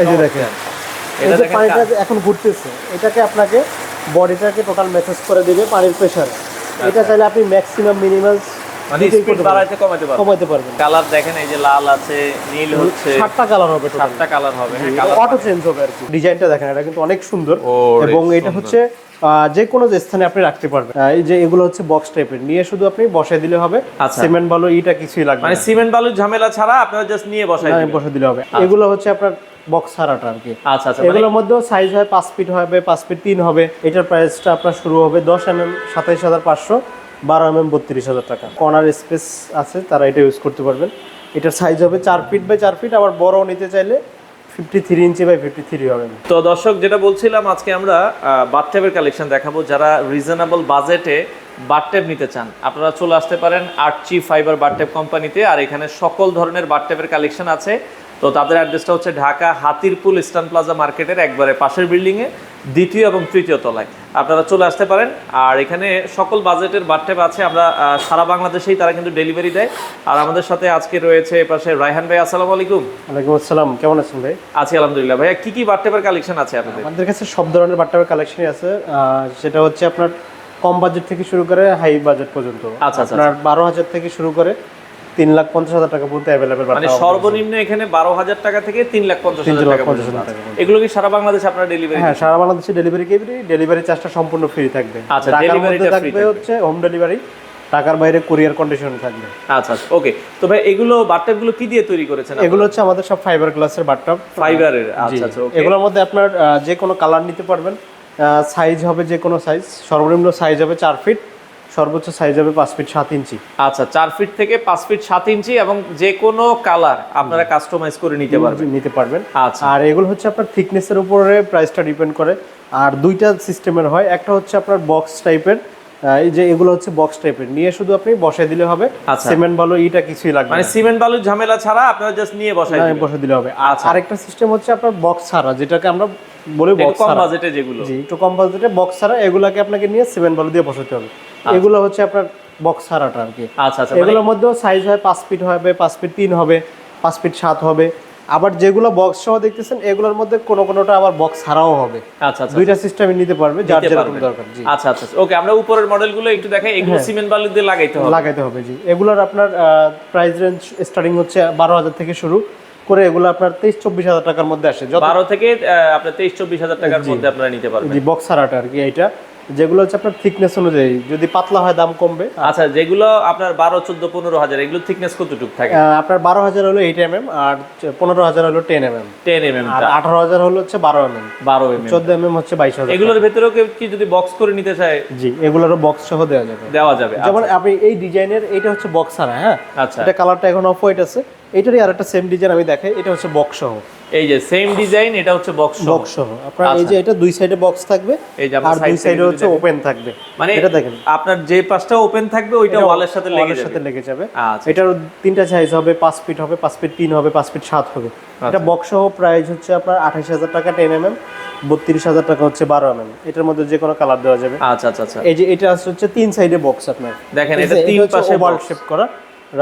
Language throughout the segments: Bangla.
এই যে দেখেন। এই যে পানিটা এখন ঘুরতেছে এটাকে আপনাকে বডিটাকে টোটাল মেসেজ করে দিবে পানির প্রেশার আচ্ছা। এটা চাইলে আপনি ম্যাক্সিমাম মিনিমাম মানে স্পিড বাড়াইতে কমাতে পারবে কমাতে পারবেন। কালার দেখেন এই যে লাল আছে নীল হচ্ছে। সাতটা কালার হবে সাতটা কালার হবে হ্যাঁ অটো চেঞ্জ হবে আর কি। ডিজাইনটা দেখেন এটা কিন্তু অনেক সুন্দর। এবং এটা হচ্ছে যে কোনো স্থানে আপনি রাখতে পারবেন। এই যে এগুলো হচ্ছে বক্স টাইপের নিয়ে শুধু আপনি বসাই দিলে হবে। আচ্ছা। সিমেন্ট বালু ইটা কিছুই লাগবে মানে। সিমেন্ট বালুর ঝামেলা ছাড়া আপনারা জাস্ট নিয়ে বসাই হ্যাঁ, দিবেন। বসে দিলে হবে। এগুলো হচ্ছে আপনার বক্স ছাড়াটা আর কি। আচ্ছা আচ্ছা মানে এগুলোর মধ্যেও সাইজ হয় পাঁচ ফিট হবে পাঁচ ফিট তিন হবে। এটার প্রাইসটা আপনার শুরু হবে দশ এম এম সাতাইশ হাজার পাঁচশো বারো এম এম বত্রিশ হাজার টাকা। কর্নার স্পেস আছে তারা এটা ইউজ করতে পারবেন। এটার সাইজ হবে চার ফিট বাই চার ফিট আবার বড় নিতে চাইলে fifty three inch by fifty three হবে। তো দর্শক, যেটা বলছিলাম, আজকে আমরা বাথটেবের কালেকশন দেখাবো। যারা রিজনেবল বাজেটে বাথটেব নিতে চান, আপনারা চলে আসতে পারেন আর্চি ফাইবার বাথটেব কোম্পানিতে আর এখানে সকল ধরনের বাথটেবের কালেকশন আছে। তো তাদের অ্যাড্রেসটা হচ্ছে ঢাকা হাতিরপুল ইস্টার্ন প্লাজা মার্কেটের একবারে পাশের বিল্ডিংয়ে দ্বিতীয় এবং তৃতীয় তলায়। আপনারা চলে আসতে পারেন। আর এখানে সকল বাজেটের বাথটেব আছে। আমরা সারা বাংলাদেশেই তারা কিন্তু ডেলিভারি দেয়। আর আমাদের সাথে আজকে রয়েছে পাশে রায়হান ভাই আসসালামু আলাইকুম। ওয়ালাইকুম আসসালাম। কেমন আছেন ভাই? আছি আলহামদুলিল্লাহ। ভাইয়া কি কি বাথটেবের কালেকশন আছে আপনাদের? আমাদের কাছে সব ধরনের বাট্টাবের কালেকশনই আছে। সেটা হচ্ছে আপনার কম বাজেট থেকে শুরু করে হাই বাজেট পর্যন্ত। আচ্ছা, আচ্ছা, আপনার বারো হাজার থেকে শুরু করে তিন লাখ পঞ্চাশ হাজার টাকা পর্যন্ত অ্যাভেলেবেল মানে সর্বনিম্ন এখানে বারো হাজার টাকা থেকে তিন লাখ পঞ্চাশ হাজার টাকা পঞ্চাশ হাজার টাকা এগুলো কি সারা বাংলাদেশে আপনারা ডেলিভারি হ্যাঁ সারা বাংলাদেশে ডেলিভারি ডেলিভারি চার্জটা সম্পূর্ণ ফ্রি থাকবে। আচ্ছা, থাকবে। হচ্ছে হোম ডেলিভারি টাকার বাইরে কুরিয়ার কন্ডিশন থাকবে। আচ্ছা আচ্ছা ওকে তো ভাই এগুলো বাথটাবগুলো কি দিয়ে তৈরি করেছেন এগুলো হচ্ছে আমাদের সব ফাইবার গ্লাসের বাট্টাব ফাইবারের আচ্ছা আচ্ছা এগুলোর মধ্যে আপনার যে কোনো কালার নিতে পারবেন। সাইজ হবে যে কোনো সাইজ সর্বনিম্ন সাইজ হবে চার ফিট সর্বোচ্চ সাইজ হবে পাঁচ ফিট সাত ইঞ্চি আচ্ছা চার ফিট থেকে পাঁচ ফিট সাত ইঞ্চি এবং যে কোনো কালার আপনারা কাস্টমাইজ করে নিতে পারবেন। নিতে পারবেন। আচ্ছা। আর এগুলো হচ্ছে আপনার থিকনেসের উপরে প্রাইসটা ডিপেন্ড করে। আর দুইটা সিস্টেমের হয়। একটা হচ্ছে আপনার বক্স টাইপের এই যে এগুলো হচ্ছে বক্স টাইপের নিয়ে শুধু আপনি বসাই দিলে হবে। আচ্ছা। সিমেন্ট বালু ইটা কিছুই লাগবে মানে সিমেন্ট বালুর ঝামেলা ছাড়া আপনারা জাস্ট নিয়ে বসাই দিবেন। বসে দিলে হবে। আচ্ছা। আরেকটা সিস্টেম হচ্ছে আপনার বক্স ছাড়া যেটাকে আমরা বলি বক্স কম বাজেটে যেগুলো। জি একটু কম বাজেটে বক্স ছাড়া এগুলাকে আপনাকে নিয়ে সিমেন্ট বালু দিয়ে বসাতে হবে। এগুলো হচ্ছে আপনার বক্স ছাড়াটা আর কি। আচ্ছা আচ্ছা। মানে এগুলোর মধ্যেও সাইজ হয় পাঁচ ফিট হবে পাঁচ ফিট তিন হবে পাঁচ ফিট সাত হবে। আবার যেগুলো বক্স সহ দেখতেছেন এগুলোর মধ্যে কোনো কোনোটা আবার বক্স ছাড়াও হবে। আচ্ছা আচ্ছা দুইটা সিস্টেমে নিতে পারবে যার যেরকম দরকার জি। আচ্ছা আচ্ছা ওকে আমরা উপরের মডেলগুলো একটু দেখাই এগুলো সিমেন্ট বালু দিয়ে লাগাইতে হবে। লাগাইতে হবে জি। এগুলোর আপনার প্রাইস রেঞ্জ স্টার্টিং হচ্ছে বারো হাজার থেকে শুরু করে এগুলো আপনার তেইশ চব্বিশ হাজার টাকার মধ্যে আসে। যত বারো থেকে আহ, আপনার তেইশ চব্বিশ হাজার টাকার মধ্যে আপনারা নিতে পারবেন। জি বক্স ছাড়াটা আর কি এইটা। যেগুলো হচ্ছে আপনার থিকনেস অনুযায়ী যদি পাতলা হয় দাম কমবে। আচ্ছা যেগুলো আপনার বারো চোদ্দ পনেরো হাজার এগুলো থিকনেস কতটুকু থাকে? আপনার বারো হাজার হলো এইট এম এম আর পনেরো হাজার হলো ten M M ten M M আর আঠারো হাজার হলো হচ্ছে বারো এম এম বারো এম চোদ্দ এম এম হচ্ছে বাইশ হাজার এগুলোর ভেতরেও কেউ কি যদি বক্স করে নিতে চায়? জি এগুলোরও বক্স সহ দেওয়া যাবে। দেওয়া যাবে যেমন আপনি এই ডিজাইনের এটা হচ্ছে বক্স ছাড়া হ্যাঁ? আচ্ছা। এটা কালারটা এখন অফ হোয়াইট আছে এটারই আর একটা সেম ডিজাইন আমি দেখাই এটা হচ্ছে বক্স সহ। এই যে সেম ডিজাইন এটা হচ্ছে বক্স বক্স সহ। আপনার এই যে এটা দুই সাইডে বক্স থাকবে এই যে আর দুই সাইডে হচ্ছে ওপেন থাকবে। মানে এটা দেখেন। আপনার যে পাশটা ওপেন থাকবে ওইটা ওয়ালের সাথে লেগে যাবে সাথে লেগে যাবে। আচ্ছা। এটার তিনটা সাইজ হবে পাঁচ ফিট হবে পাঁচ ফিট তিন হবে পাঁচ ফিট সাত হবে। এটা বক্স সহ প্রাইস হচ্ছে আপনার আঠাশ হাজার টাকা টেন এম এম বত্রিশ হাজার টাকা হচ্ছে বারো এম এম এটার মধ্যে যে কোনো কালার দেওয়া যাবে। আচ্ছা আচ্ছা আচ্ছা। এই যে এটা হচ্ছে তিন সাইডে বক্স আপনার। দেখেন এটা তিন পাশে ওভাল শেপ করা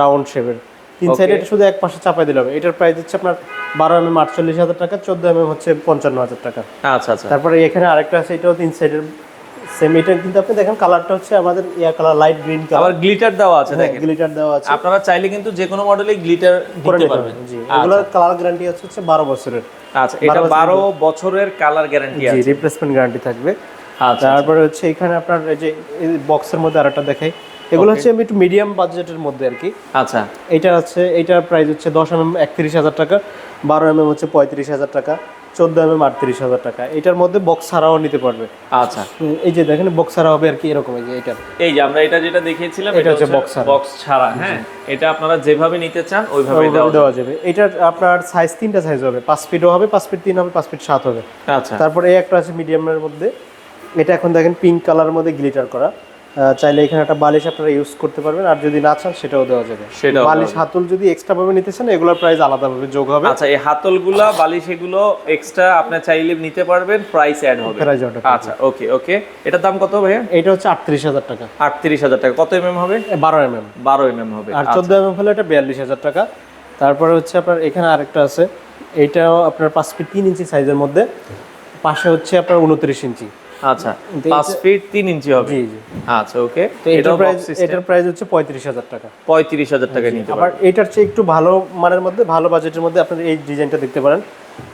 রাউন্ড শেপের তিন. সাইডে এটা শুধু এক পাশে চাপাই দিলে হবে। এটার প্রাইস হচ্ছে আপনার বারো এম এম আটচল্লিশ হাজার টাকা চোদ্দ এম এম হচ্ছে পঞ্চান্ন হাজার টাকা। আচ্ছা আচ্ছা। তারপরে এখানে আরেকটা আছে এটাও তিন সাইডের সেম এটা কিন্তু আপনি দেখেন কালারটা হচ্ছে আমাদের ইয়ার কালার লাইট গ্রিন কালার আবার গ্লিটার দেওয়া আছে দেখেন। গ্লিটার দেওয়া আছে। আপনারা চাইলে কিন্তু যে কোনো মডেলে গ্লিটার দিতে পারবেন। জি এগুলোর কালার গ্যারান্টি আছে হচ্ছে বারো বছরের। আচ্ছা এটা বারো বছরের। কালার গ্যারান্টি আছে জি রিপ্লেসমেন্ট গ্যারান্টি থাকবে। আচ্ছা তারপরে হচ্ছে এখানে আপনার এই যে বক্সের মধ্যে আরেকটা দেখাই। এগুলো হচ্ছে আমি একটু মিডিয়াম বাজেটের মধ্যে আর কি আচ্ছা। এটা হচ্ছে এটার প্রাইস হচ্ছে দশ এম এম একত্রিশ হাজার টাকা বারো এম এম হচ্ছে পঁয়ত্রিশ হাজার টাকা চোদ্দ এম এম আটত্রিশ হাজার টাকা। এটার মধ্যে বক্স ছাড়াও নিতে পারবে। আচ্ছা। এই যে দেখেন বক্স ছাড়া হবে আর কি এরকম এই যে এটা। এই যে আমরা এটা যেটা দেখিয়েছিলাম এটা এটা হচ্ছে বক্স ছাড়া। বক্স ছাড়া হ্যাঁ। এটা আপনারা যেভাবে নিতে চান ওইভাবে দেওয়া যাবে। এটার আপনার সাইজ তিনটা সাইজ হবে। পাঁচ ফিটও হবে পাঁচ ফিট তিন হবে পাঁচ ফিট সাত হবে। আচ্ছা। তারপরে এই একটা আছে মিডিয়ামের মধ্যে। এটা এখন দেখেন পিঙ্ক কালার মধ্যে গ্লিটার করা। চাইলে এখানে একটা বালিশ আপনারা ইউজ করতে পারবেন আর যদি না চান সেটাও দেওয়া যাবে। সেটাও বালিশ হাতুল যদি এক্সট্রা ভাবে নিতে চান এগুলোর প্রাইস আলাদাভাবে যোগ হবে। আচ্ছা এই হাতলগুলা বালিশ এগুলো এক্সট্রা আপনি চাইলে নিতে পারবেন প্রাইস অ্যাড হবে। প্রাইস ওটা আচ্ছা ওকে ওকে এটার দাম কত ভাইয়া? এটা হচ্ছে আটত্রিশ হাজার টাকা। আটত্রিশ হাজার টাকা। কত এমএম হবে? বারো এমএম এম বারো এমএম হবে। আর চোদ্দ এম এম হলে এটা বিয়াল্লিশ হাজার টাকা। তারপরে হচ্ছে আপনার এখানে আরেকটা আছে। এইটাও আপনার পাঁচ ফিট তিন ইঞ্চি সাইজের মধ্যে। পাশে হচ্ছে আপনার উনত্রিশ ইঞ্চি। আচ্ছা কিন্তু ফিট তিন ইঞ্চি হবে। জি জি। আচ্ছা ওকে। তো এটার প্রাইস এটার প্রাইস হচ্ছে পঁয়ত্রিশ হাজার টাকা। নিতে আবার এটার চেয়ে একটু ভালো মানের মধ্যে ভালো বাজেটের মধ্যে আপনার এই ডিজাইনটা দেখতে পারেন।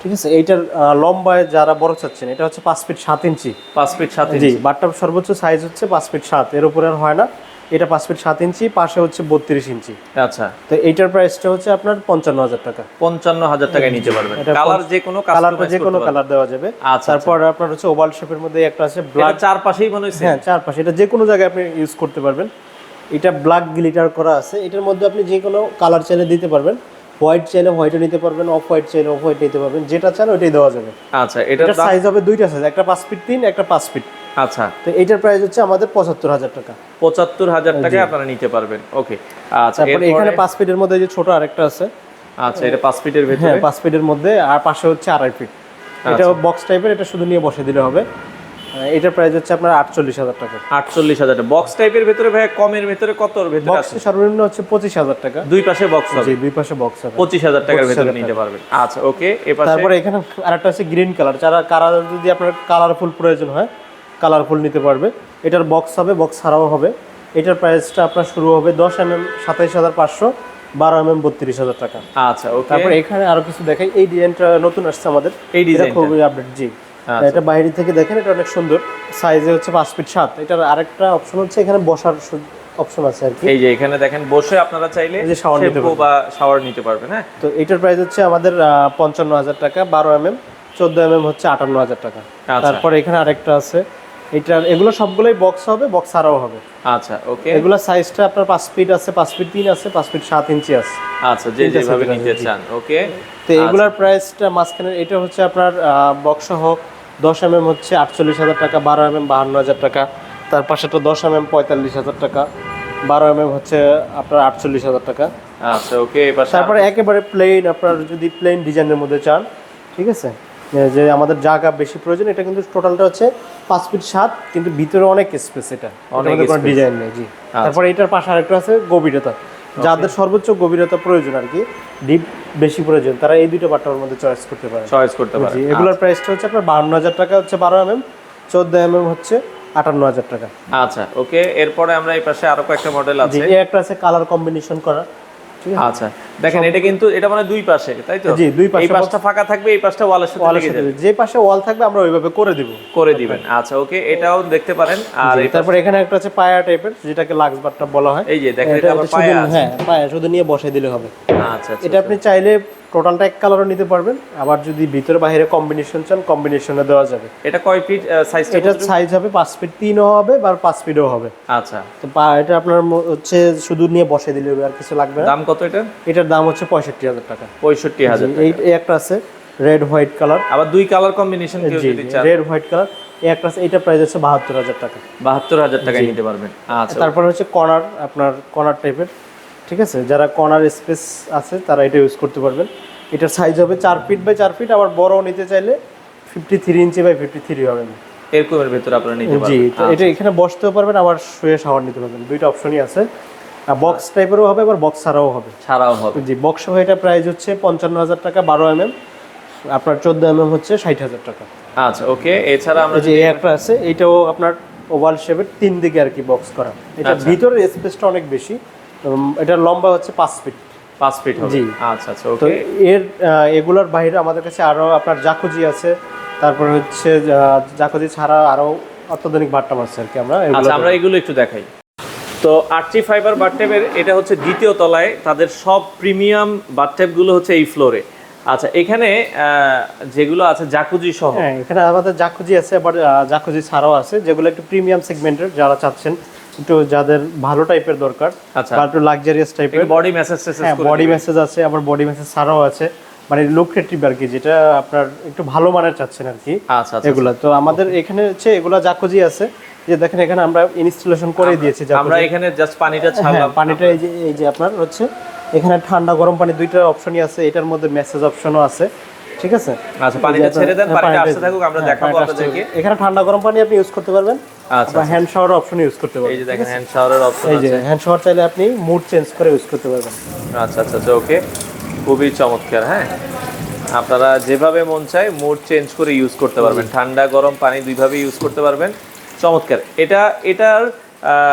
ঠিক আছে এইটার লম্বায় যারা বড় চাচ্ছেন এটা হচ্ছে পাঁচ ফিট সাত ইঞ্চি। পাঁচ ফিট জি ইঞ্চি। বাটটার সর্বোচ্চ সাইজ হচ্ছে পাঁচ ফিট সাত। এর উপরে আর হয় না। এটা পাঁচ ফিট সাত ইঞ্চি পাশে হচ্ছে বত্রিশ ইঞ্চি। আচ্ছা। তো এইটার প্রাইসটা হচ্ছে আপনার পঞ্চান্ন হাজার টাকা। পঞ্চান্ন হাজার টাকায় নিতে পারবেন। কালার যে কোনো কালারটা যে কোনো কালার দেওয়া যাবে। আচ্ছা, তারপর আপনার হচ্ছে ওভাল শেপের মধ্যে একটা আছে ব্ল্যাক ব্ল্যাক চারপাশেই মনে হচ্ছে হ্যাঁ চারপাশে। এটা যে কোনো জায়গায় আপনি ইউজ করতে পারবেন। এটা ব্ল্যাক গ্লিটার করা আছে। এটার মধ্যে আপনি যে কোনো কালার চাইলে দিতে পারবেন। হোয়াইট চাইলে হোয়াইটও নিতে পারবেন। অফ হোয়াইট চাইলে অফ হোয়াইট নিতে পারবেন। যেটা চান ওইটাই দেওয়া যাবে। আচ্ছা এটা সাইজ হবে দুইটা সাইজ একটা পাঁচ ফিট তিন একটা পাঁচ ফিট আচ্ছা। তো এইটার প্রাইস হচ্ছে আমাদের পঁচাত্তর হাজার টাকা। পঁচাত্তর হাজার টাকায় আপনারা নিতে পারবেন। ওকে আচ্ছা এখানে পাঁচ ফিটের মধ্যে যে ছোট আরেকটা আছে। আচ্ছা এটা পাঁচ ফিটের হ্যাঁ ভেতরে? পাঁচ ফিটের মধ্যে। আর পাশে হচ্ছে আড়াই ফিট আচ্ছা। এটা বক্স টাইপের এটা শুধু নিয়ে বসে দিলে হবে। এটার প্রাইস হচ্ছে আপনার আটচল্লিশ হাজার টাকা। আটচল্লিশ হাজার টাকা। বক্স টাইপের ভেতরে ভাই কমের ভেতরে কত ভেতরে বক্স সর্বনিম্ন হচ্ছে পঁচিশ হাজার টাকা। দুই পাশে বক্স হবে। জি দুই পাশে বক্স হবে। পঁচিশ হাজার টাকার ভেতরে নিতে পারবেন। আচ্ছা ওকে এপাশে তারপরে এখানে আরেকটা আছে গ্রিন কালার যারা কালার যদি আপনার কালারফুল প্রয়োজন হয় কালারফুল নিতে পারবে। এটার বক্স হবে বক্স ছাড়াও হবে। এটার প্রাইসটা আপনার শুরু হবে দশ এম এম সাতাইশ হাজার পাঁচশো বারো এম এম বত্রিশ হাজার টাকা। আচ্ছা তারপরে এখানে আরও কিছু দেখাই। এই ডিজাইনটা নতুন আসছে আমাদের। এই এটা ডিজাইনটা খুবই আপডেট জি। আচ্ছা। এটা বাইরে থেকে দেখেন এটা অনেক সুন্দর। সাইজে হচ্ছে পাঁচ ফিট সাত। এটার আরেকটা অপশন হচ্ছে এখানে বসার অপশন আছে আর কি। এই যে এখানে দেখেন বসে আপনারা চাইলে যে shower নিতে শ্যাম্পু বা শাওয়ার নিতে পারবেন হ্যাঁ? তো এটার প্রাইস হচ্ছে আমাদের পঞ্চান্ন হাজার টাকা বারো এম এম চোদ্দ এম এম হচ্ছে আটান্ন হাজার টাকা। তারপর এখানে আরেকটা আছে এটার এগুলো সবগুলোই বক্স হবে বক্স ছাড়াও হবে। আচ্ছা ওকে। এগুলো সাইজটা আপনার পাঁচ ফিট আছে পাঁচ ফিট তিন আছে পাঁচ ফিট সাত ইঞ্চি আছে। আচ্ছা যে যেভাবে নিতে চান ওকে। তো এগুলোর প্রাইসটা মাঝখানে এটা হচ্ছে আপনার বক্স সহ দশ এম এম হচ্ছে আটচল্লিশ হাজার টাকা বারো এম এম বাহান্ন হাজার টাকা। তার পাশে তো দশ এম এম পঁয়তাল্লিশ হাজার টাকা বারো এম এম হচ্ছে আপনার আটচল্লিশ হাজার টাকা। আচ্ছা ওকে তারপরে একেবারে প্লেন আপনার যদি প্লেন ডিজাইনের মধ্যে চান ঠিক আছে? যে- যে আমাদের জায়গা বেশি প্রয়োজন এটা কিন্তু টোটালটা হচ্ছে পাঁচ ফিট সাত কিন্তু ভিতরে অনেক স্পেস এটা। অনেক। ডিজাইন নেই জি। তারপরে এটার পাশে আরেকটা আছে গভীরতা। যাদের সর্বোচ্চ গভীরতা প্রয়োজন আর কি ডিপ বেশি প্রয়োজন তারা এই দুটো বাট্টার মধ্যে চয়েস করতে পারে। চয়েস করতে পারে। জি এগুলোর প্রাইসটা হচ্ছে আপনার বাহান্ন হাজার টাকা হচ্ছে বারো এম এম চোদ্দ এম এম হচ্ছে আটান্ন হাজার টাকা। আচ্ছা ওকে এরপরে আমরা এই পাশে আরও কয়েকটা মডেল আছে। একটা আছে কালার কম্বিনেশন করা আচ্ছা দেখেন এটা কিন্তু এটা মানে দুই পাশে তাই তো? জি, দুই পাশে এই পাশটা ফাঁকা থাকবে এই পাশটা ওয়ালের সাথে ওয়ালের যে পাশে ওয়াল থাকবে আমরা ওইভাবে করে দিব। করে দিবেন। আচ্ছা ওকে এটাও দেখতে পারেন। আর তারপর এখানে একটা আছে পায়া টাইপের যেটাকে লাক্স বাটটা বলা হয়। এই যে দেখেন এটা আবার পায়া আছে। হ্যাঁ পায়া শুধু নিয়ে বসে দিলে হবে। আচ্ছা আচ্ছা এটা আপনি চাইলে টোটালটা এক কালারও নিতে পারবেন। আবার যদি ভিতরে বাইরে কম্বিনেশন চান কম্বিনেশনে দেওয়া যাবে। এটা কয় ফিট সাইজ এটা সাইজ হবে পাঁচ ফিট তিনও হবে বা পাঁচ ফিটও হবে। আচ্ছা। তো এটা আপনার হচ্ছে শুধু নিয়ে বসে দিলে হবে, আর কিছু লাগবে না। দাম কত এটা? এটার দাম হচ্ছে পঁয়ষট্টি হাজার টাকা। পঁয়ষট্টি হাজার এই একটা আছে রেড হোয়াইট কালার আবার দুই কালার কম্বিনেশন কেউ যদি চান। রেড হোয়াইট কালার এই একটা আছে এটা প্রাইস হচ্ছে বাহাত্তর হাজার টাকা। বাহাত্তর হাজার টাকায় নিতে পারবেন। আচ্ছা। তারপর হচ্ছে কর্নার আপনার কর্নার টাইপের ঠিক আছে? যারা কর্নার স্পেস আছে তারা এটা ইউজ করতে পারবেন। এটার সাইজ হবে চার ফিট বাই চার ফিট আবার বড় নিতে চাইলে fifty three inch by fifty three হবে। এরকমের ভেতরে আপনারা নিতে পারবেন। তো এটা এখানে বসতেও পারবেন আবার শুয়ে শাওয়ার নিতে পারবেন। দুইটা অপশনই আছে। বক্স টাইপেরও হবে আবার বক্স ছাড়াও হবে। ছাড়াও হবে। জি বক্স সহ এটা প্রাইস হচ্ছে পঞ্চান্ন হাজার টাকা বারো এম আপনার চোদ্দ এম হচ্ছে ষাট হাজার টাকা। আচ্ছা ওকে এছাড়া আমরা যে একটা আছে এইটাও আপনার ওভাল শেপের তিন দিকে আর কি বক্স করা। এটা আচ্ছা। ভিতরের স্পেসটা অনেক বেশি। এটার লম্বা হচ্ছে পাঁচ ফিট পাঁচ ফিট জি। আচ্ছা আচ্ছা তো ওকে। এর এগুলোর বাইরে আমাদের কাছে আরও আপনার জাকুজি আছে। তারপরে হচ্ছে জাকুজি ছাড়া আরও অত্যাধুনিক বাট্টাম আছে আর কি আমরা। আচ্ছা আমরা এগুলো একটু দেখাই। তো আর্চি ফাইবার বাথটেপের এটা হচ্ছে দ্বিতীয় তলায় তাদের সব প্রিমিয়াম বাথটেপগুলো হচ্ছে এই ফ্লোরে। আচ্ছা এখানে যেগুলো আছে জাকুজি সহ। হ্যাঁ এখানে আমাদের জাকুজি আছে আবার জাকুজি ছাড়াও আছে যেগুলো একটু প্রিমিয়াম সেগমেন্টের যারা চাচ্ছেন একটু যাদের ভালো টাইপের দরকার আচ্ছা। একটু লাক্সারিয়াস টাইপের বডি মেসেজ হ্যাঁ বডি মেসেজ আছে আবার বডি মেসেজ ছাড়াও আছে মানে লুক্রেটিভ আর কি যেটা আপনার একটু ভালো মানের চাচ্ছেন আর কি আচ্ছা আচ্ছা। এগুলা। তো আমাদের এখানে হচ্ছে এগুলা জাকুজি আছে যে দেখেন এখানে আমরা ইনস্টলেশন করে দিয়েছি আমরা এখানে জাস্ট পানিটা হ্যাঁ ছাড়লাম। পানিটা এই যে এই যে আপনার হচ্ছে এখানে ঠান্ডা গরম পানি দুইটা অপশনই আছে এটার মধ্যে মেসেজ অপশনও আছে ঠিক আছে? আচ্ছা পানিটা ছেড়ে দেন হ্যাঁ, পানিটা আসতে থাকুক আমরা হ্যাঁ, দেখাবো আপনাদেরকে। এখানে ঠান্ডা গরম পানি আপনি ইউজ করতে পারবেন আচ্ছা হ্যান্ড শাওয়ার অপশন ইউজ করতে পারবেন। এই যে দেখেন হ্যান্ড শাওয়ারের অপশন আছে এই যে হ্যান্ড শাওয়ার চাইলে আপনি মুড চেঞ্জ করে ইউজ করতে পারবেন। আচ্ছা আচ্ছা আচ্ছা ওকে খুবই চমৎকার হ্যাঁ? আপনারা যেভাবে মন চায় মুড চেঞ্জ করে ইউজ করতে পারবেন। ঠান্ডা গরম পানি দুইভাবে ইউজ করতে পারবেন। চমৎকার। এটা এটার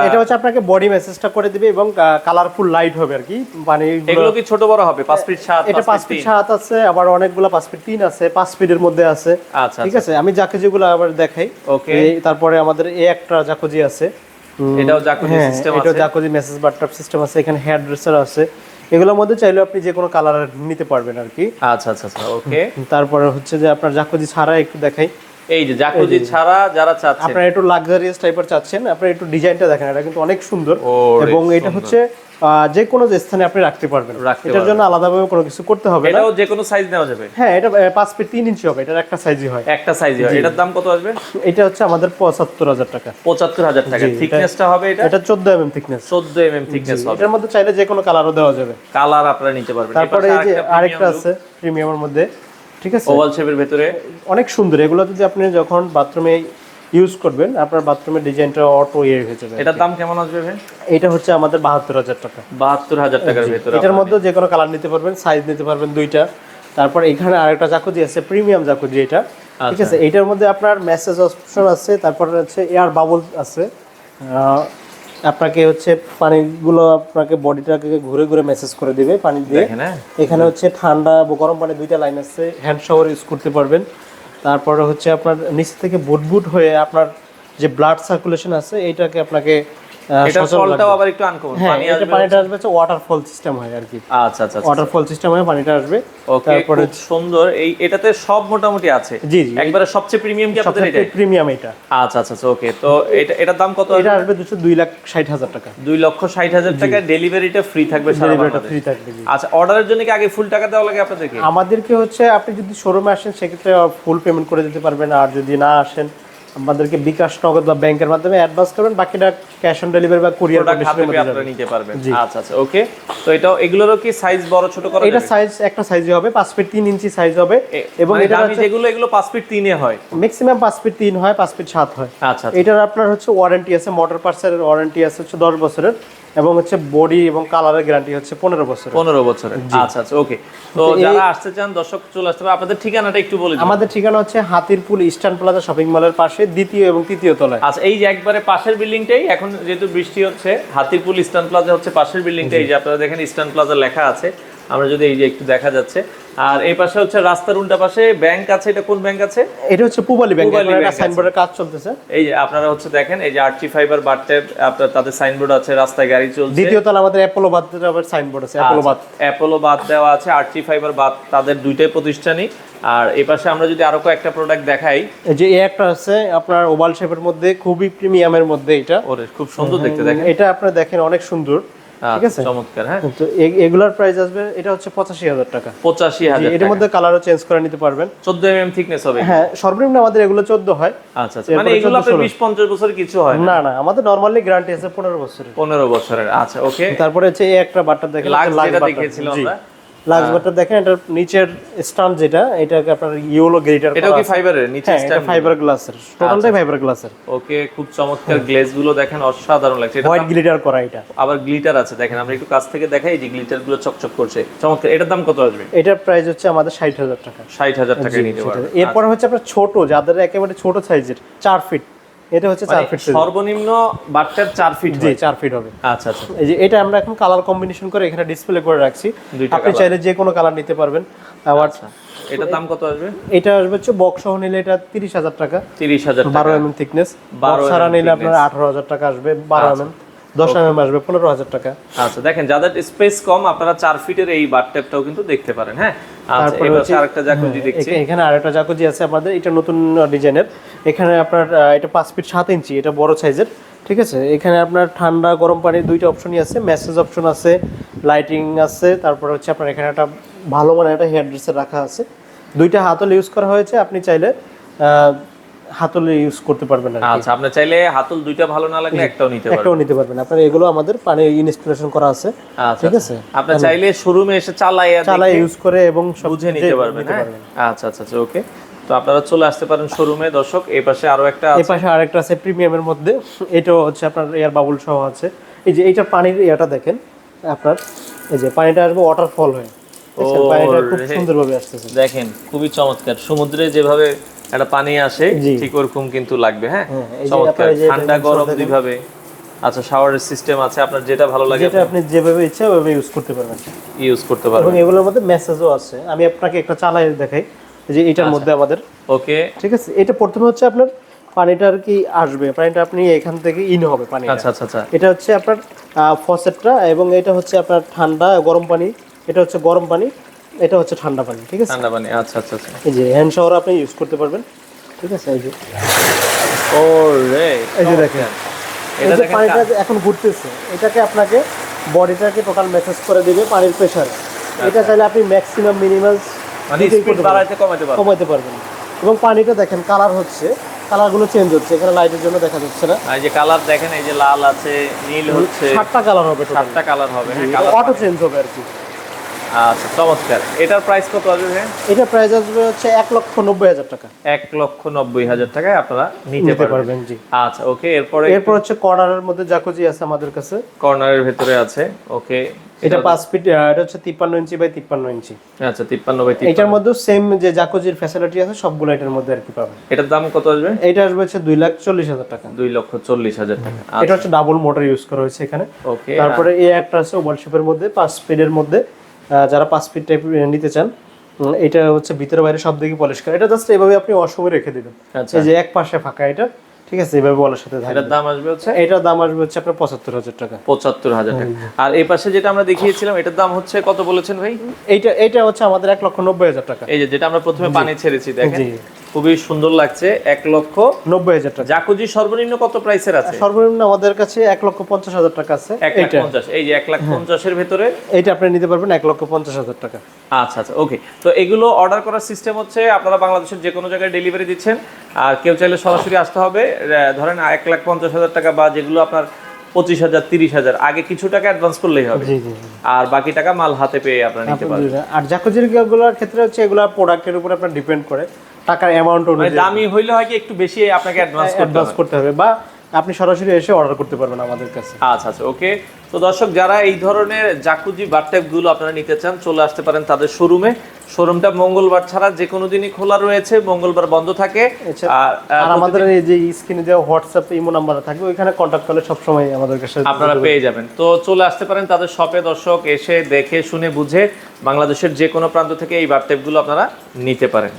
এটা হচ্ছে আপনাকে বডি মেসেজটা করে দিবে এবং কালারফুল লাইট হবে আর কি। পানি এগুলো কি ছোট বড় হবে? পাঁচ ফিট সাত এটা পাঁচ ফিট সাত আছে আবার অনেকগুলো পাঁচ ফিট তিন আছে পাঁচ ফিটের মধ্যে আছে। আচ্ছা ঠিক আছে? আমি যাকে যেগুলো আবার দেখাই। ওকে তারপরে আমাদের এই একটা জাকুজি আছে। এটাও জাকুজি হ্যাঁ, সিস্টেম এটাও আছে। জাকুজি মেসেজ বাটটাপ সিস্টেম আছে এখানে হেয়ার ড্রেসার আছে। এগুলোর মধ্যে চাইলে আপনি যে কোনো কালার নিতে পারবেন আর কি। আচ্ছা আচ্ছা আচ্ছা ওকে তারপরে হচ্ছে যে আপনার জাকুজি ছাড়া একটু দেখাই। এই যে জাকুজি ছাড়া যারা চাচ্ছে। আপনারা একটু লাক্সারিয়াস টাইপের চাচ্ছেন আপনারা একটু ডিজাইনটা দেখেন এটা কিন্তু অনেক সুন্দর। এবং এটা হচ্ছে যে কোনো স্থানে আপনি রাখতে পারবেন। এটার জন্য আলাদাভাবে কোনো কিছু করতে হবে না। এটাও যে কোনো সাইজ নেওয়া যাবে। হ্যাঁ এটা আহ, পাঁচ ফিট তিন ইঞ্চি হবে এটার একটা সাইজই হয়। একটা সাইজে হয়। এটার দাম কত আসবে? এটা হচ্ছে আমাদের পঁচাত্তর হাজার টাকা। পঁচাত্তর হাজার টাকা। থিকনেসটা হবে এটা? এটা চোদ্দ এম থিকনেস চোদ্দ এম এম থিকনেস হবে। এটার মধ্যে চাইলে যে কোনো কালারও দেওয়া যাবে। কালার আপনারা নিতে পারবেন। তারপরে এই যে আরেকটা আছে প্রিমিয়ামের মধ্যে। ঠিক আছে? ওভাল শেপের ভেতরে। অনেক সুন্দর। এগুলো যদি আপনি যখন বাথরুমে ইউজ করবেন আপনার বাথরুমের ডিজাইনটা অটো ইয়ে হয়ে যাবে এটার দাম কেমন আসবে ভাই? এটা হচ্ছে আমাদের বাহাত্তর হাজার টাকা। বাহাত্তর হাজার টাকার ভেতরে এটার মধ্যে যে কোনো কালার নিতে পারবেন সাইজ নিতে পারবেন দুইটা। তারপর এখানে আরেকটা জাকুজি আছে প্রিমিয়াম জাকুজি এটা। ঠিক আছে? এটার মধ্যে আপনার মেসেজ অপশন আছে তারপর হচ্ছে এয়ার বাবল আছে। আপনাকে হচ্ছে পানিগুলো আপনাকে বডিটাকে ঘুরে ঘুরে মেসেজ করে দিবে পানি দিয়ে। হ্যাঁ। এখানে হচ্ছে ঠান্ডা গরম পানি দুইটা লাইন আছে হ্যান্ড শাওয়ার ইউজ করতে পারবেন। তারপরে হচ্ছে আপনার নিচ থেকে বুটবুট হয়ে আপনার যে ব্লাড সার্কুলেশন আছে এইটাকে আপনাকে আহ, এটার ফলটাও আবার একটু আনকমন হ্যাঁ পানি আসবে পানিটা আসবে হচ্ছে ওয়াটারফল সিস্টেম হয় আর কি। আচ্ছা আচ্ছা ওয়াটারফল সিস্টেম হয়ে পানিটা আসবে। ওকে তারপরে সুন্দর। এই এটাতে সব মোটামুটি আছে? জি জি একবারে সবচেয়ে প্রিমিয়াম কি আপনাদের এটাই? প্রিমিয়াম এটা। আচ্ছা আচ্ছা ওকে তো এটা এটার দাম কত এটা আসবে? লাখ ষাট হাজার টাকা। দুই লক্ষ ষাট হাজার টাকা ডেলিভারিটা ফ্রি থাকবে সারা বাংলাদেশে। ফ্রি থাকবে আচ্ছা অর্ডারের জন্য কি আগে ফুল টাকা দেওয়া লাগে আপনাদেরকে? আমাদেরকে হচ্ছে আপনি যদি শোরুমে আসেন সেক্ষেত্রে ফুল পেমেন্ট করে দিতে পারবেন আর যদি না আসেন আমাদেরকে বিকাশ নগদ বা ব্যাংকের মাধ্যমে অ্যাডভান্স করবেন বাকিটা ক্যাশ অন ডেলিভারি বা কুরিয়ার আপনারা নিতে পারবেন। আচ্ছা আচ্ছা ওকে তো এটা এগুলোরও কি সাইজ বড় ছোট করা এটা সাইজ একটা সাইজই হবে 5 ফিট 3 ইঞ্চি সাইজ হবে। এবং মানে এটা আমি যেগুলো এগুলো 5 ফিট 3 এ হয়। ম্যাক্সিমাম 5 ফিট 3 হয় 5 ফিট 7 হয়। আচ্ছা আচ্ছা। এটার আপনার হচ্ছে ওয়ারেন্টি আছে মোটর পার্সের ওয়ারেন্টি আছে হচ্ছে দশ বছরের। এবং হচ্ছে বডি এবং কালারের গ্যারান্টি হচ্ছে পনেরো বছর পনেরো বছর আচ্ছা আচ্ছা ওকে তো যারা আসতে চান দর্শক চলে আসতে পারে। আপনাদের ঠিকানাটা একটু বলে আমাদের ঠিকানা হচ্ছে হাতিরপুল ইস্টার্ন প্লাজা শপিং মলের পাশে দ্বিতীয় এবং তৃতীয় তলায়। আচ্ছা এই যে একবারে পাশের বিল্ডিংটাই এখন যেহেতু বৃষ্টি হচ্ছে হাতিরপুল ইস্টার্ন প্লাজা হচ্ছে পাশের বিল্ডিংটাই এই যে আপনারা দেখেন ইস্টার্ন প্লাজা লেখা আছে। আমরা যদি এই যে একটু দেখা যাচ্ছে। আর এই পাশে হচ্ছে রাস্তার উল্টা পাশে ব্যাংক আছে এটা কোন ব্যাংক আছে? এটা হচ্ছে পুবালি ব্যাংক একটা। সাইনবোর্ডের কাজ চলতেছে। এই যে আপনারা হচ্ছে দেখেন এই যে আর্চি ফাইবার বারটেপ আপনার তাদের সাইনবোর্ড আছে রাস্তায় গাড়ি চলছে। দ্বিতীয় তলা আমাদের অ্যাপোলো বাদ সাইনবোর্ড আছে অ্যাপোলো বাদ। অ্যাপোলো বাদ দেওয়া আছে আর্চি ফাইবার বাদ তাদের দুইটাই প্রতিষ্ঠানই। আর এই পাশে আমরা যদি আরও কয়েকটা প্রোডাক্ট দেখাই। এই যে এই একটা আছে আপনার ওভাল শেপের মধ্যে খুবই প্রিমিয়ামের মধ্যে এটা। ওরে খুব সুন্দর দেখতে দেখেন। এটা আপনারা দেখেন অনেক সুন্দর। ঠিক আছে? আচ্ছা, চমৎকার হ্যাঁ। তো এগুলার প্রাইস আসবে এটা হচ্ছে পঁচাশি হাজার টাকা। পঁচাশি হাজার এটার মধ্যে কালারও চেঞ্জ করে নিতে পারবেন। চোদ্দ এম এম থিকনেস হবে হ্যাঁ সর্বনিম্ন আমাদের এগুলো চোদ্দ হয়। আচ্ছা আচ্ছা। মানে এগুলো আপনার বিশ পঞ্চাশ বছর কিছু হয় না? না আমাদের নর্মালি গ্যারান্টি আছে পনেরো বছরের। পনেরো বছরের আচ্ছা ওকে তারপরে হচ্ছে এই একটা বাটার দেখে। দেখিয়েছিলাম জি। আমরা। দেখেন এটার নিচের স্টাম্প যেটা এটাকে আপনার ইয়েলো এটাও কি ফাইবারের নিচে হ্যাঁ এটা ফাইবার গ্লাসের টোটালটাই ফাইবার গ্লাসের ওকে খুব চমৎকার গ্লেজগুলো দেখেন অসাধারণ লাগছে। এটা হোয়াইট গ্লিটার করা এটা। আবার গ্লিটার আছে দেখেন আমরা একটু কাছ থেকে দেখাই এই যে গ্লিটারগুলো চকচক করছে। চমৎকার এটার দাম কত আসবে? এটার প্রাইস হচ্ছে আমাদের ষাট হাজার টাকা। ষাট হাজার টাকা নিতে পারবে এরপরে হচ্ছে আপনার ছোট যাদের একেবারে ছোট সাইজের চার ফিট এটা হচ্ছে চার ফিট মানে সর্বনিম্ন বাটটার চার ফিট জি চার ফিট হবে। আচ্ছা আচ্ছা। এই যে এটা আমরা এখন কালার কম্বিনেশন করে এখানে ডিসপ্লে করে রাখছি। আপনি চাইলে যে কোনো কালার নিতে পারবেন। আবার আচ্ছা এটার দাম কত আসবে? এটা আসবে হচ্ছে বক্স সহ নিলে এটা তিরিশ হাজার টাকা। তিরিশ হাজার বারো টাকা। এম এম থিকনেস 12 বারো ছাড়া mm নিলে আপনার আঠারো হাজার টাকা আসবে বারো এম এম দশ এম আসবে পনেরো হাজার টাকা। আচ্ছা দেখেন যাদের স্পেস কম আপনারা চার ফিটের এই বাটটেপটাও কিন্তু দেখতে পারেন হ্যাঁ? আচ্ছা দেখছি। এখানে আরেকটা জাকুজি আছে আমাদের এটা নতুন ডিজাইনের। এখানে আপনার এটা পাঁচ ফিট সাত ইঞ্চি এটা বড় সাইজের ঠিক আছে? এখানে আপনার ঠান্ডা গরম পানির দুইটা অপশনই আছে মেসেজ অপশন আছে লাইটিং আছে তারপর হচ্ছে আপনার এখানে একটা ভালো মানের একটা হেয়ার ড্রেসার রাখা আছে। দুইটা হাতল ইউজ করা হয়েছে আপনি চাইলে হাতলে ইউজ করতে পারবেন আচ্ছা আপনি চাইলে হাতল দুইটা ভালো না লাগলে একটাও নিতে পারবেন। একটাও নিতে পারবেন। আপনার এগুলো আমাদের পানি ইনস্টলেশন করা আছে। আচ্ছা ঠিক আছে? আপনি চাইলে শোরুমে এসে চালাই চালা ইউজ করে এবং বুঝে নিতে পারবেন হ্যাঁ? আচ্ছা আচ্ছা আচ্ছা ওকে। তো আপনারা চলে আসতে পারেন শোরুমে দর্শক এই পাশে আরও একটা এই পাশে আরেকটা আছে প্রিমিয়ামের মধ্যে। এটাও হচ্ছে আপনার এয়ার বাবুল সহ আছে। এই যে এইটার পানির ইয়াটা দেখেন আপনার। এই যে পানিটা আসবে ওয়াটারফল হয়ে। পানিটা খুব। সুন্দরভাবে আসতেছে। দেখেন খুবই চমৎকার। সমুদ্রে যেভাবে একটা পানি আসে ঠিক ওরকম কিন্তু লাগবে হ্যাঁ? হ্যাঁ, চমৎকার। ঠান্ডা গরম। দুইভাবে। আচ্ছা শাওয়ারের সিস্টেম আছে আপনার যেটা ভালো লাগে যেটা আপনি যেভাবে ইচ্ছা ওইভাবে ইউজ করতে পারবেন। ইউজ করতে পারবেন। এবং এগুলোর মধ্যে মেসেজও আছে। আমি আপনাকে একটা চালাই দেখাই যে আচ্ছা। এটার মধ্যে আমাদের। ওকে। ঠিক আছে? এটা প্রথমে হচ্ছে আপনার পানিটা আর কি আসবে। পানিটা আপনি এখান থেকে ইন হবে পানি আচ্ছা আচ্ছা আচ্ছা। এটা হচ্ছে আপনার ফসেটটা এবং এটা হচ্ছে আপনার ঠান্ডা গরম পানি। এটা হচ্ছে গরম পানি। এটা হচ্ছে ঠান্ডা পানি ঠিক আছে? ঠান্ডা পানি আচ্ছা আচ্ছা আচ্ছা। এই যে হ্যান্ড শাওয়ার আপনি ইউজ করতে পারবেন ঠিক আছে? এই যে। ও রে এই যে দেখেন। এটা দেখেন পানিটা এখন ঘুরতেছে এটাকে আপনাকে বডিটাকে টোটাল মেসেজ করে দিবে পানির প্রেশারে এটা চাইলে আপনি ম্যাক্সিমাম মিনিমাম মানে স্পিড বাড়াইতে কমাইতে পারবেন। কমাইতে পারবেন। এবং পানিটা দেখেন কালার হচ্ছে কালারগুলো চেঞ্জ হচ্ছে এখানে লাইটের জন্য দেখা যাচ্ছে না। এই যে কালার দেখেন এই যে লাল আছে নীল হচ্ছে। সাতটা কালার হবে সাতটা কালার হবে হ্যাঁ কালার অটো চেঞ্জ হবে আর কি। আচ্ছা চমৎকার। এটার প্রাইস কত আসবে ভাই এটা প্রাইস আসবে হচ্ছে এক লক্ষ নব্বই হাজার টাকা। এক লক্ষ নব্বই হাজার টাকায় আপনারা নিতে পারবেন। জি। আচ্ছা ওকে এরপরে এরপর হচ্ছে কর্নারের মধ্যে জাকুজি আছে আমাদের কাছে। কর্নারের ভেতরে আছে ওকে। এটা পাঁচ ফিট এটা হচ্ছে তিপ্পান্ন ইঞ্চি বাই তিপ্পান্ন ইঞ্চি। আচ্ছা তিপ্পান্ন বাই এটার মধ্যে সেম যে জাকুজির ফ্যাসিলিটি আছে সবগুলো এটার মধ্যে আর কি পাবেন। এটার দাম কত আসবে? এটা আসবে হচ্ছে দুই লাখ চল্লিশ হাজার টাকা। দুই লক্ষ চল্লিশ হাজার টাকা। এটা হচ্ছে ডাবল মোটর ইউজ করা হয়েছে এখানে। ওকে তারপরে এই একটা আছে ওভাল শেপের মধ্যে পাঁচ স্পিডের মধ্যে। যারা পাঁচ ফিট টাইপ নিতে চান এটা হচ্ছে ভিতরে বাইরে সব দিকে পলিশ করা। এটা জাস্ট এভাবে আপনি অসময় রেখে দিবেন। আচ্ছা। এই যে এক পাশে ফাঁকা এটা ঠিক আছে? এভাবে বলার সাথে এটার দাম আসবে হচ্ছে? এটার দাম আসবে হচ্ছে আপনার পঁচাত্তর হাজার টাকা। পঁচাত্তর হাজার টাকা। আর এই পাশে যেটা আমরা দেখিয়েছিলাম এটার দাম হচ্ছে কত বলেছেন ভাই? এইটা এটা হচ্ছে আমাদের এক লক্ষ নব্বই হাজার টাকা। এই যে যেটা আমরা প্রথমে পানি ছেড়েছি দেখেন। খুবই সুন্দর লাগছে এক লক্ষ নব্বই হাজার টাকা। জাকুজি সর্বনিম্ন কত প্রাইসের আছে? সর্বনিম্ন আমাদের কাছে এক লক্ষ পঞ্চাশ হাজার টাকা আছে। এক পঞ্চাশ এই যে এক লাখ পঞ্চাশের ভেতরে? এইটা আপনি নিতে পারবেন এক লক্ষ পঞ্চাশ হাজার টাকা। আচ্ছা আচ্ছা ওকে তো এগুলো অর্ডার করার সিস্টেম হচ্ছে আপনারা বাংলাদেশের যে কোনো জায়গায় ডেলিভারি দিচ্ছেন আর কেউ চাইলে সরাসরি আসতে হবে। ধরেন এক লাখ পঞ্চাশ হাজার টাকা বা যেগুলো আপনার পঁচিশ হাজার তিরিশ হাজার আগে কিছু টাকা অ্যাডভান্স করলেই হবে। জি জি আর বাকি টাকা মাল হাতে পেয়ে আপনারা নিতে পারবেন। আর জাকুজিরগুলোর ক্ষেত্রে হচ্ছে এগুলো প্রোডাক্টের উপর আপনার ডিপেন্ড করে। টাকার অ্যামাউন্ট মানে অনুযায়ী দামি হইলে হয় কি একটু বেশি আপনাকে অ্যাডভান্স করতে অ্যাডভান্স করতে হবে বা আপনি সরাসরি এসে অর্ডার করতে পারবেন আমাদের কাছে। আচ্ছা আচ্ছা ওকে। তো দর্শক যারা এই ধরনের জাকুজি বারট্যাপগুলো আপনারা নিতে চান চলে আসতে পারেন তাদের শোরুমে শোরুমটা মঙ্গলবার ছাড়া যে কোনো দিনই খোলা রয়েছে মঙ্গলবার বন্ধ থাকে। আর আমাদের এই যে স্ক্রিনে দেওয়া হোয়াটসঅ্যাপ ইমো নাম্বার থাকবে ওইখানে কন্ট্যাক্ট করলে সবসময় আমাদের কাছে আপনারা পেয়ে যাবেন। তো চলে আসতে পারেন তাদের শপে দর্শক এসে দেখে শুনে বুঝে বাংলাদেশের যে কোনো প্রান্ত থেকে এই বারটেপগুলো আপনারা নিতে পারেন।